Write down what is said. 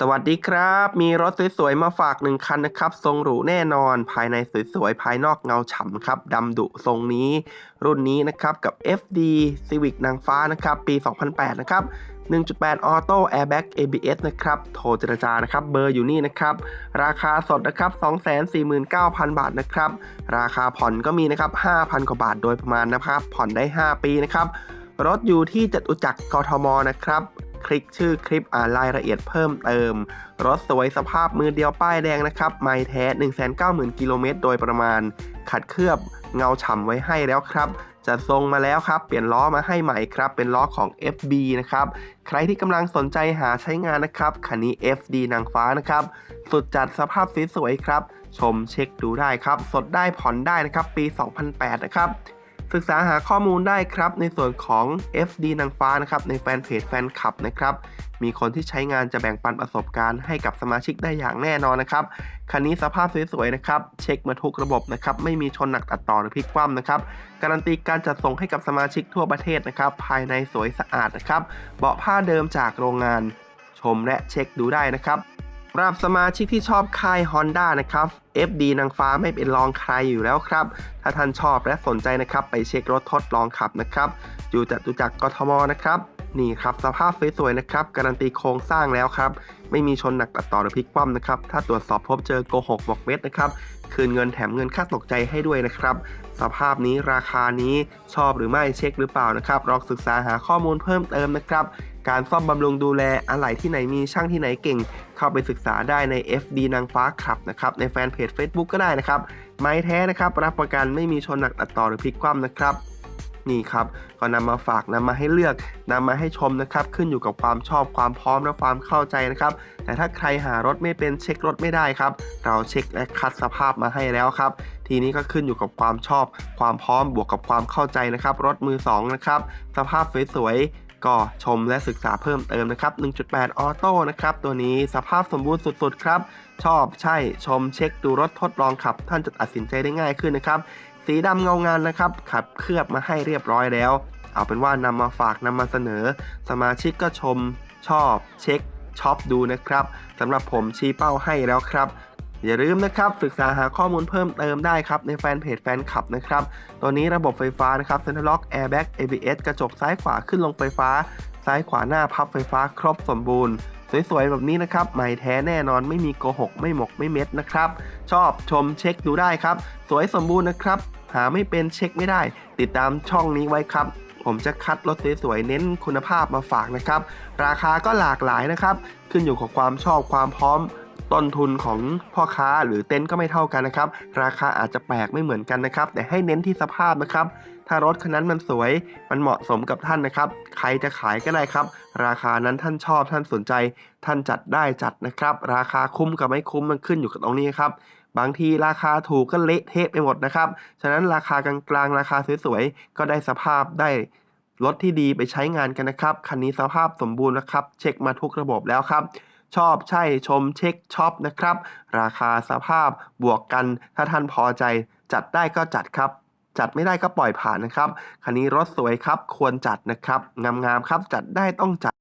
สวัสดีครับ มีรถสวยๆ มาฝากหนึ่งคันนะครับ ทรงหรูแน่นอน ภายในสวยๆ ภายนอกเงาฉ่ำครับดำดุทรงนี้ รุ่นนี้นะครับกับ FD Civic นางฟ้านะครับ ปี 2008 นะครับ 1.8 Auto Airbag ABS นะครับ โทรเจรจานะครับ เบอร์อยู่นี่นะครับ ราคาสดนะครับ 249,000 บาทนะครับ ราคาผ่อนก็มีนะครับ 5,000 กว่าบาทโดยประมาณนะครับ ผ่อนได้ 5 ปีนะครับรถอยู่ที่จตุจักรกทมนะครับ คลิกชื่อคลิปอ่านรายละเอียดเพิ่มเติม รถสวยสภาพมือเดียวป้ายแดงนะครับ ไม่แท้ 190,000 กิโลเมตรโดยประมาณ ขัดเคลือบเงาฉ่ำไว้ให้แล้วครับจะทรงมาแล้วครับ เปลี่ยนล้อมาให้ใหม่ครับ เป็นล้อของ FB นะครับ ใครที่กำลังสนใจหาใช้งานนะครับคันนี้ FD นางฟ้านะครับ สุดจัดสภาพสวยๆครับ ชมเช็คดูได้ครับ สดได้ผ่อนได้นะครับ ปี 2008 นะครับ ศึกษาหาข้อมูลได้ครับในส่วนของ FD นางฟ้านะครับในแฟนเพจแฟนคลับนะครับมีคนที่ใช้งานจะแบ่งปันประสบการณ์ให้กับสมาชิกได้อย่างแน่นอนนะครับคันนี้สภาพสวยๆนะครับเช็คมาทุกระบบนะครับไม่มีชนหนักตัดต่อหรือพลิกคว่ำนะครับการันตีการจัดส่งให้กับสมาชิกทั่วประเทศนะครับภายในสวยสะอาดนะครับเบาะผ้าเดิมจากโรงงาน ชมและเช็คดูได้นะครับ สำหรับสมาชิกที่ชอบค่าย Honda นะครับ FD นางฟ้าไม่เป็นรองใครอยู่แล้วครับ ถ้าท่านชอบและสนใจนะครับ ไปเช็ครถทดลองขับนะครับ อยู่จตุจักรกทมนะครับ นี่ครับสภาพสวยๆนะครับ การันตีโครงสร้างแล้วครับ ไม่มีชนหนักตัดต่อหรือพลิกคว่ำนะครับ ถ้าตรวจสอบพบเจอโกหกบอกเม็ดนะครับ คืนเงินแถมเงินค่าตกใจให้ด้วยนะครับ สภาพนี้ราคานี้ชอบหรือไม่เช็คหรือเปล่านะครับ ลองศึกษาหาข้อมูลเพิ่มเติมนะครับ การซ่อมบำรุงดูแลอะไหล่ที่ไหนมีช่างที่ไหนเก่ง เข้าไปศึกษาได้ใน FD นางฟ้าครับนะครับในแฟนเพจ Facebook ก็ได้นะครับ ไม้แท้นะครับรับประกันไม่มีชนหนักตัดต่อหรือพลิกคว่ำนะครับนี่ครับก็นำมาฝากนำมาให้เลือกนำมาให้ชมนะครับ ขึ้นอยู่กับความชอบความพร้อมและความเข้าใจนะครับ แต่ถ้าใครหารถไม่เป็นเช็ครถไม่ได้ครับ เราเช็คและคัดสภาพมาให้แล้วครับ ทีนี้ก็ขึ้นอยู่กับความชอบ ความพร้อมบวกกับความเข้าใจนะครับ รถมือสองนะครับสภาพสวย ก็ชมและศึกษาเพิ่มเติมนะครับ 1.8 ออโต้นะครับ ตัวนี้สภาพสมบูรณ์สุดๆ ครับ ชอบใช่ชมเช็คดูรถทดลองขับ ท่านจะตัดสินใจได้ง่ายขึ้นนะครับ สีดำเงางานนะครับ ขับเคลือบมาให้เรียบร้อยแล้ว เอาเป็นว่านำมาฝากนำมาเสนอ สมาชิกก็ชม ชอบ เช็คช็อปดูนะครับสำหรับผมชี้เป้าให้แล้วครับ อย่าลืมนะครับศึกษาหาข้อมูลเพิ่มเติมได้ครับในแฟนเพจแฟนคลับนะครับตัวนี้ระบบไฟฟ้านะครับ Center Lock Airbag ABS กระจกซ้ายขวาขึ้นลงไฟฟ้า ซ้ายขวาหน้าพับไฟฟ้าครบสมบูรณ์สวยๆ แบบนี้นะครับ ใหม่แท้แน่นอนไม่มีโกหก ไม่หมกไม่เม็ดนะครับ ชอบชมเช็คดูได้ครับ สวยสมบูรณ์นะครับ หาไม่เป็นเช็คไม่ได้ ติดตามช่องนี้ไว้ครับ ผมจะคัดรถสวยๆ เน้นคุณภาพมาฝากนะครับ ราคาก็หลากหลายนะครับ ขึ้นอยู่กับความชอบความพร้อม ต้นทุนของพ่อค้าหรือเต็นท์ก็ไม่เท่ากันนะครับ ราคาอาจจะแปลกไม่เหมือนกันนะครับ แต่ให้เน้นที่สภาพนะครับ ถ้ารถคันนั้นมันสวย มันเหมาะสมกับท่านนะครับ ใครจะขายก็ได้ครับ ราคานั้นท่านชอบท่านสนใจ ท่านจัดได้จัดนะครับ ราคาคุ้มกับไม่คุ้มมันขึ้นอยู่กับตรงนี้ครับบางทีราคาถูกก็เละเทะไปหมดนะครับ ฉะนั้นราคากลางๆ ราคาสวยๆ ก็ได้สภาพได้รถที่ดีไปใช้งานกันนะครับ คันนี้สภาพสมบูรณ์นะครับ เช็คมาทุกระบบแล้วครับ ชอบใช่ชมเช็คช็อปนะครับ ราคาสภาพบวกกัน ถ้าท่านพอใจจัดได้ก็จัดครับ จัดไม่ได้ก็ปล่อยผ่านนะครับ คันนี้รถสวยครับ ควรจัดนะครับ งามๆครับ จัดได้ต้องจัด